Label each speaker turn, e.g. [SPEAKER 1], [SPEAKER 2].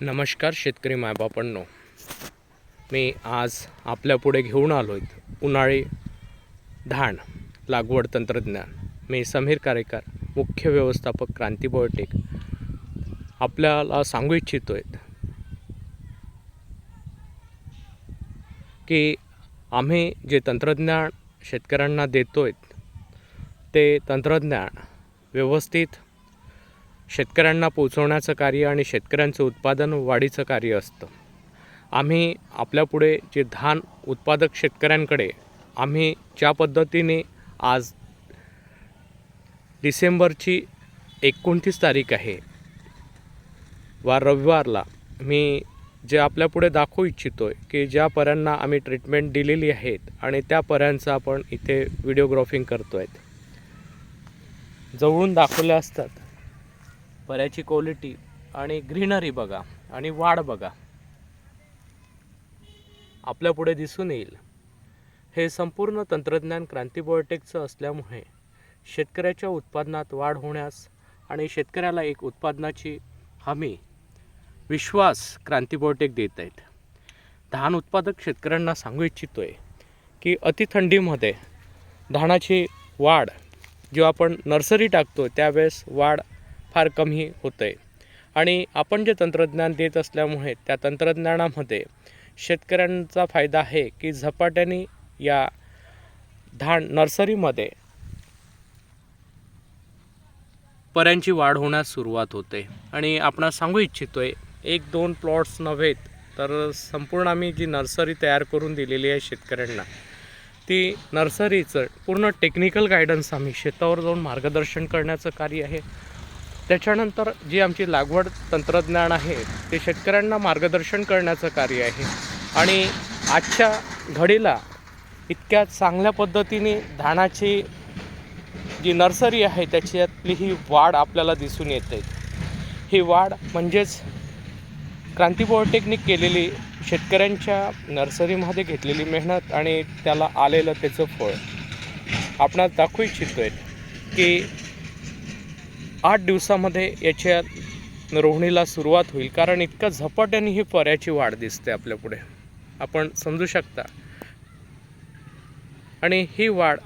[SPEAKER 1] नमस्कार शेतकरी मायबापांनो. मी आज आपल्यापुढे घेऊन आलो आहे उन्हाळी धान लागवड तंत्रज्ञान. मी समीर कारेकर मुख्य व्यवस्थापक क्रांती बायोटेक आपल्याला सांगू इच्छितो आहे की आम्ही जे तंत्रज्ञान शेतकऱ्यांना देतो आहेत ते तंत्रज्ञान व्यवस्थित शेतकऱ्यांना पोचवण्याचं कार्य आणि शेतकऱ्यांचं उत्पादन वाढीचं कार्य असतं. आम्ही आपल्यापुढे जे धान उत्पादक शेतकऱ्यांकडे आम्ही ज्या पद्धतीने आज डिसेंबरची एकोणतीस तारीख आहे वा रविवारला मी जे आपल्यापुढे दाखवू इच्छितो आहे की ज्या पर्यांना आम्ही ट्रीटमेंट दिलेली आहेत आणि त्या पर्यांचं आपण इथे व्हिडिओग्राफिंग करतो आहेत जवळून दाखवल्या असतात. बऱ्याची क्वालिटी आणि ग्रीनरी बघा आणि वाढ बघा. आपल्या पुढे दिसून येईल. हे संपूर्ण तंत्रज्ञान क्रांती बायोटेकचं असल्यामुळे शेतकऱ्याच्या उत्पादनात वाढ होण्यास आणि शेतकऱ्याला एक उत्पादनाची हमी विश्वास क्रांती बायोटेक देत आहेत. धान उत्पादक शेतकऱ्यांना सांगू इच्छितो आहे की अतिथंडीमध्ये धानाची वाढ जेव्हा आपण नर्सरी टाकतो त्यावेळेस वाढ फार कमी होतं आहे आणि आपण जे तंत्रज्ञान देत असल्यामुळे त्या तंत्रज्ञानामध्ये शेतकऱ्यांचा फायदा आहे की झपाट्याने या धान नर्सरीमध्ये पर्यांची वाढ होण्यास सुरुवात होते. आणि आपण सांगू इच्छितो आहे एक दोन प्लॉट्स नव्हेत तर संपूर्ण आम्ही जी नर्सरी तयार करून दिलेली आहे शेतकऱ्यांना ती नर्सरीचं पूर्ण टेक्निकल गायडन्स आम्ही शेतावर जाऊन मार्गदर्शन करण्याचं कार्य आहे. त्याच्यानंतर जी आमची लागवड तंत्रज्ञान आहे ते शेतकऱ्यांना मार्गदर्शन करण्याचं कार्य आहे. आणि आजच्या घडीला इतक्या चांगल्या पद्धतीने धानाची जी नर्सरी आहे त्याच्यातली ही वाढ आपल्याला दिसून येते. ही वाढ म्हणजेच क्रांती पॉलिटेक्निक केलेली शेतकऱ्यांच्या नर्सरीमध्ये घेतलेली मेहनत आणि त्याला आलेलं त्याचं फळ. आपणास दाखवू इच्छितो आहे की आठ दिवसामध्ये याच्या रोहिणीला सुरुवात होईल. कारण इतका झपाट्याने ही पर्याची वाढ दिसते आपल्यापुढे. आपण समजू शकता. आणि ही वाढ